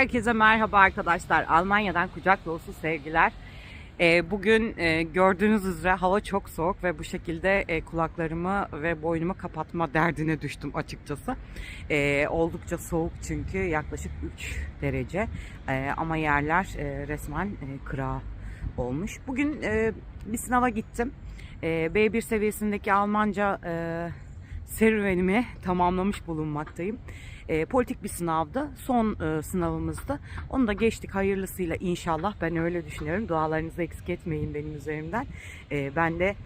Herkese merhaba arkadaşlar. Almanya'dan kucak dolusu sevgiler. Ee, bugün e, gördüğünüz üzere hava çok soğuk ve bu şekilde e, kulaklarımı ve boynumu kapatma derdine düştüm açıkçası. Ee, oldukça soğuk çünkü yaklaşık 3 derece Ee, ama yerler e, resmen kıra olmuş. Bugün bir sınava gittim. E, B1 seviyesindeki Almanca serüvenimi tamamlamış bulunmaktayım. E, politik bir sınavdı. Son e, sınavımızdı. Onu da geçtik hayırlısıyla inşallah. Ben öyle düşünüyorum. Dualarınızı eksik etmeyin benim üzerimden. E, ben de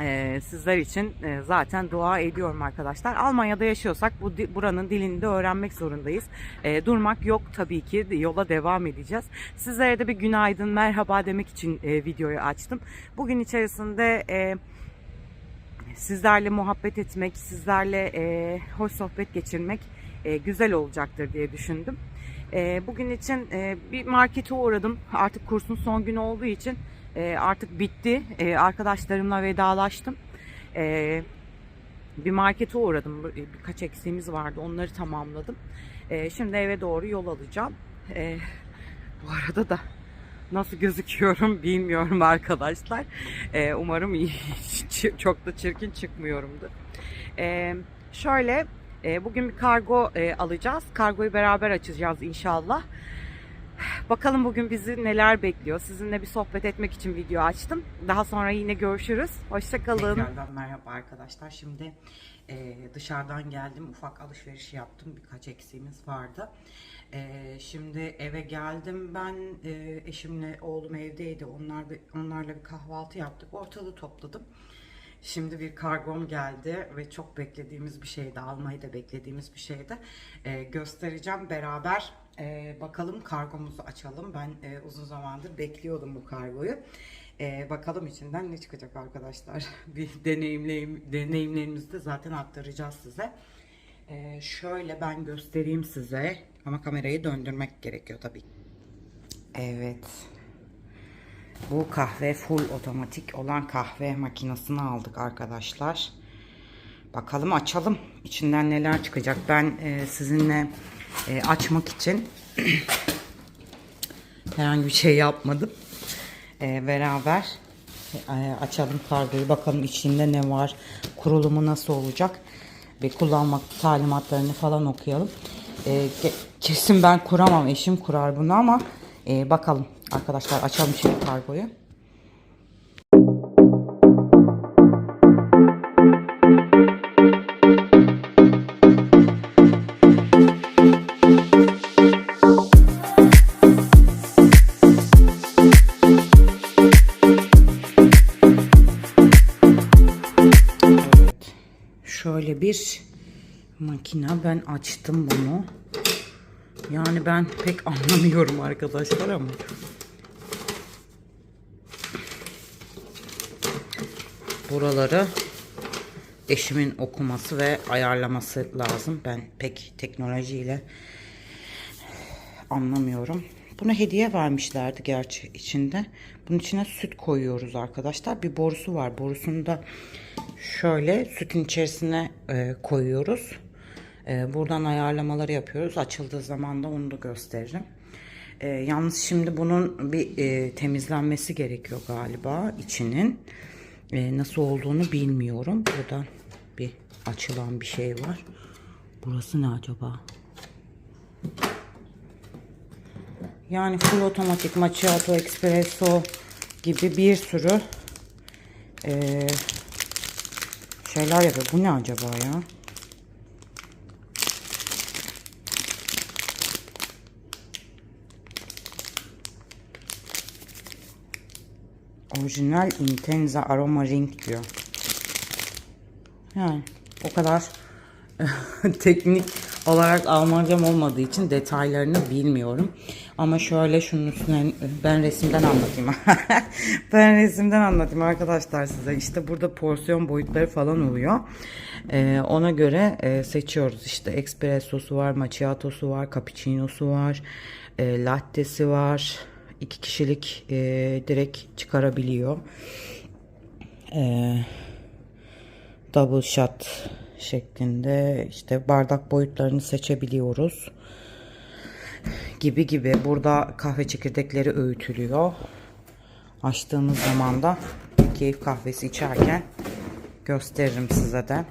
e, sizler için e, zaten dua ediyorum arkadaşlar. Almanya'da yaşıyorsak bu buranın dilini de öğrenmek zorundayız. E, durmak yok tabii ki. Yola devam edeceğiz. Sizlere de bir günaydın, merhaba demek için e, videoyu açtım. Bugün içerisinde e, sizlerle muhabbet etmek, sizlerle e, hoş sohbet geçirmek e, güzel olacaktır diye düşündüm. E, bugün için e, bir markete uğradım. Artık kursun son günü olduğu için e, artık bitti. E, arkadaşlarımla vedalaştım. E, bir markete uğradım. Bir- Birkaç eksiğimiz vardı. Onları tamamladım. E, şimdi eve doğru yol alacağım. E, bu arada da nasıl gözüküyorum bilmiyorum arkadaşlar. E, umarım iyi, çok da çirkin çıkmıyorumdur. E, şöyle e, bugün bir kargo e, alacağız. Kargoyu beraber açacağız inşallah. Bakalım bugün bizi neler bekliyor. Sizinle bir sohbet etmek için video açtım. Daha sonra yine görüşürüz. Hoşçakalın. Tekrardan merhaba arkadaşlar. Şimdi e, dışarıdan geldim. Ufak alışveriş yaptım. Birkaç eksiğimiz vardı. E, şimdi eve geldim. Ben e, eşimle oğlum evdeydi. Onlar onlarla bir kahvaltı yaptık. Ortalığı topladım. Şimdi bir kargom geldi ve çok beklediğimiz bir şeydi. Almayı da beklediğimiz bir şeydi. Ee, göstereceğim beraber. Ee, bakalım kargomuzu açalım. Ben e, uzun zamandır bekliyordum bu kargoyu. Ee, bakalım içinden ne çıkacak arkadaşlar. bir deneyimleyim, deneyimlerimizi de zaten aktaracağız size. Ee, şöyle ben göstereyim size. Ama kamerayı döndürmek gerekiyor tabii. Evet. Bu kahve full otomatik olan kahve makinesini aldık arkadaşlar. Bakalım açalım. İçinden neler çıkacak. Ben e, sizinle e, açmak için herhangi bir şey yapmadım. E, beraber e, açalım kargoyu. Bakalım içinde ne var. Kurulumu nasıl olacak. Bir kullanmak talimatlarını falan okuyalım. E, ke- kesin ben kuramam. Eşim kurar bunu ama e, bakalım. Arkadaşlar açalım şimdi kargoyu. Bir makine. Ben açtım bunu. Yani ben pek anlamıyorum arkadaşlar ama. Buraları eşimin okuması ve ayarlaması lazım. Ben pek teknolojiyle anlamıyorum. Bunu hediye vermişlerdi gerçi içinde. Bunun içine süt koyuyoruz arkadaşlar. Bir borusu var. Borusunu da şöyle sütün içerisine e, koyuyoruz. E, buradan ayarlamaları yapıyoruz. Açıldığı zaman da onu da gösteririm. E, yalnız şimdi bunun bir e, temizlenmesi gerekiyor galiba içinin. E, nasıl olduğunu bilmiyorum. Burada bir açılan bir şey var. Burası ne acaba? Yani full otomatik macchiato, espresso gibi bir sürü eee, şeyler yapıyor. Bu ne acaba ya? Orijinal Intenza Aroma Ring diyor. Yani o kadar teknik olarak Almancam olmadığı için detaylarını bilmiyorum. Ama şöyle şunun üstüne ben resimden anlatayım. ben resimden anlatayım arkadaşlar size. İşte burada porsiyon boyutları falan oluyor. Ee, ona göre e, seçiyoruz. İşte espressosu var, macchiatosu var, cappuccino'su var, e, latte'si var. İki kişilik e, direkt çıkarabiliyor. Eee double shot şeklinde işte bardak boyutlarını seçebiliyoruz. gibi gibi. Burada kahve çekirdekleri öğütülüyor. Açtığımız zaman da keyif kahvesi içerken gösteririm size de.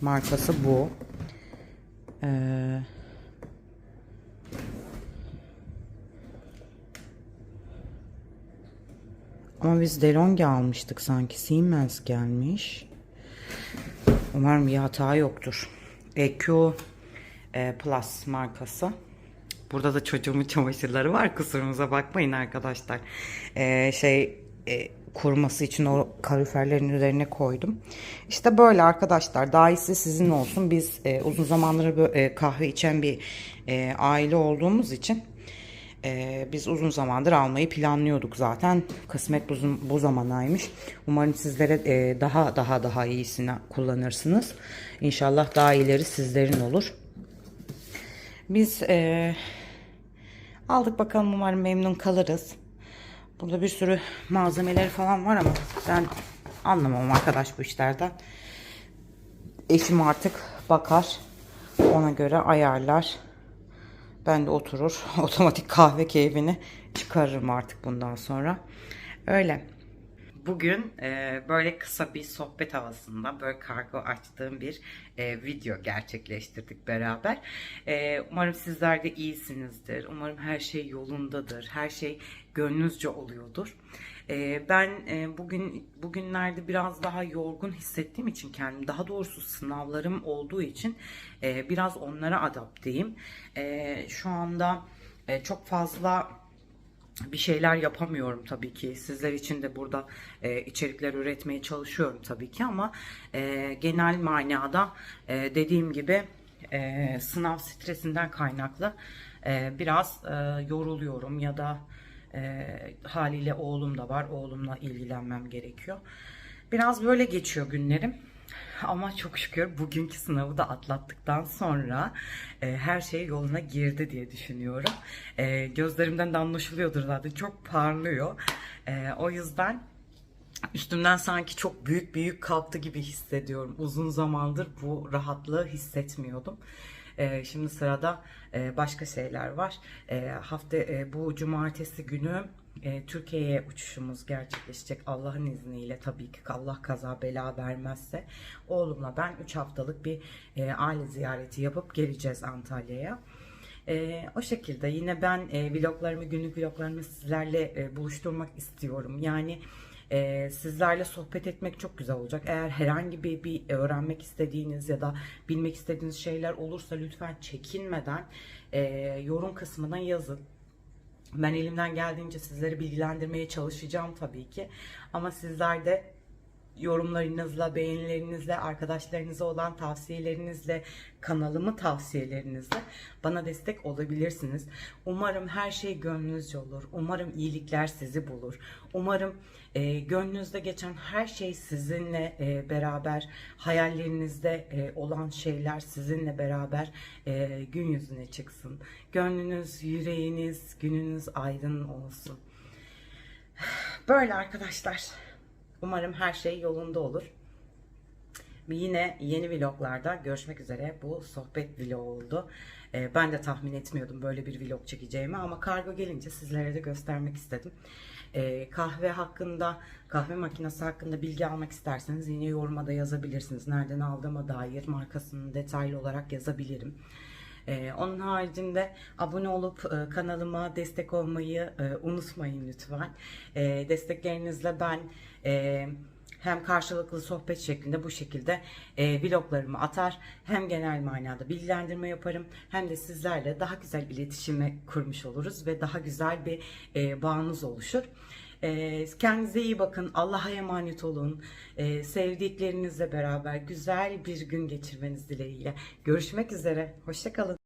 Markası bu. Ee, ama biz DeLonghi almıştık sanki. Siemens gelmiş. Umarım bir hata yoktur. EQ e, Plus markası. Burada da çocuğumun çamaşırları var. Kusurumuza bakmayın arkadaşlar. Ee, şey e, kuruması için o kaloriferlerin üzerine koydum. İşte böyle arkadaşlar. Daha iyisi sizin olsun. Biz e, uzun zamandır böyle, e, kahve içen bir e, aile olduğumuz için e, biz uzun zamandır almayı planlıyorduk zaten. Kısmet bu, bu zamanaymış. Umarım sizlere e, daha daha daha iyisini kullanırsınız. İnşallah daha iyileri sizlerin olur. Biz e, aldık bakalım umarım memnun kalırız. Burada bir sürü malzemeleri falan var ama ben anlamam arkadaş bu işlerden. Eşim artık bakar. Ona göre ayarlar. Ben de oturur otomatik kahve keyfini çıkarırım artık bundan sonra. Öyle. Bugün e, böyle kısa bir sohbet havasında böyle kargo açtığım bir e, video gerçekleştirdik beraber. E, umarım sizler de iyisinizdir. Umarım her şey yolundadır. Her şey gönlünüzce oluyordur. E, ben e, bugün bugünlerde biraz daha yorgun hissettiğim için kendim, daha doğrusu sınavlarım olduğu için e, biraz onlara adapteyim. E, şu anda çok fazla bir şeyler yapamıyorum tabii ki. Sizler için de burada e, içerikler üretmeye çalışıyorum tabii ki ama e, genel manada e, dediğim gibi e, sınav stresinden kaynaklı e, biraz e, yoruluyorum ya da e, haliyle oğlum da var. Oğlumla ilgilenmem gerekiyor. Biraz böyle geçiyor günlerim. Ama çok şükür bugünkü sınavı da atlattıktan sonra e, her şey yoluna girdi diye düşünüyorum. E, gözlerimden de anlaşılıyordur zaten çok parlıyor. E, o yüzden üstümden sanki çok büyük büyük kalktı gibi hissediyorum. Uzun zamandır bu rahatlığı hissetmiyordum. E, şimdi sırada e, başka şeyler var. E, hafta e, bu cumartesi günü e, Türkiye'ye uçuşumuz gerçekleşecek Allah'ın izniyle tabii ki Allah kaza bela vermezse oğlumla ben 3 haftalık bir aile ziyareti yapıp geleceğiz Antalya'ya. E, o şekilde yine ben e, vloglarımı günlük vloglarımı sizlerle e, buluşturmak istiyorum. Yani e, sizlerle sohbet etmek çok güzel olacak. Eğer herhangi bir, bir öğrenmek istediğiniz ya da bilmek istediğiniz şeyler olursa lütfen çekinmeden e, yorum kısmına yazın. Ben elimden geldiğince sizleri bilgilendirmeye çalışacağım tabii ki. Ama sizler de yorumlarınızla, beğenilerinizle, arkadaşlarınıza olan tavsiyelerinizle, kanalımı tavsiyelerinizle bana destek olabilirsiniz. Umarım her şey gönlünüzce olur. Umarım iyilikler sizi bulur. Umarım e, gönlünüzde geçen her şey sizinle e, beraber, hayallerinizde e, olan şeyler sizinle beraber e, gün yüzüne çıksın. Gönlünüz, yüreğiniz, gününüz aydın olsun. Böyle arkadaşlar. Umarım her şey yolunda olur. Yine yeni vloglarda görüşmek üzere. Bu sohbet vlog oldu. Ee, ben de tahmin etmiyordum böyle bir vlog çekeceğimi ama kargo gelince sizlere de göstermek istedim. Ee, kahve hakkında, kahve makinesi hakkında bilgi almak isterseniz yine yoruma da yazabilirsiniz. Nereden aldığıma dair markasını detaylı olarak yazabilirim. Ee, onun haricinde abone olup e, kanalıma destek olmayı e, unutmayın lütfen. E, desteklerinizle ben e, hem karşılıklı sohbet şeklinde bu şekilde e, vloglarımı atar hem genel manada bilgilendirme yaparım hem de sizlerle daha güzel iletişime kurmuş oluruz ve daha güzel bir e, bağınız oluşur. E, kendinize iyi bakın. Allah'a emanet olun. E, sevdiklerinizle beraber güzel bir gün geçirmeniz dileğiyle. Görüşmek üzere. Hoşçakalın.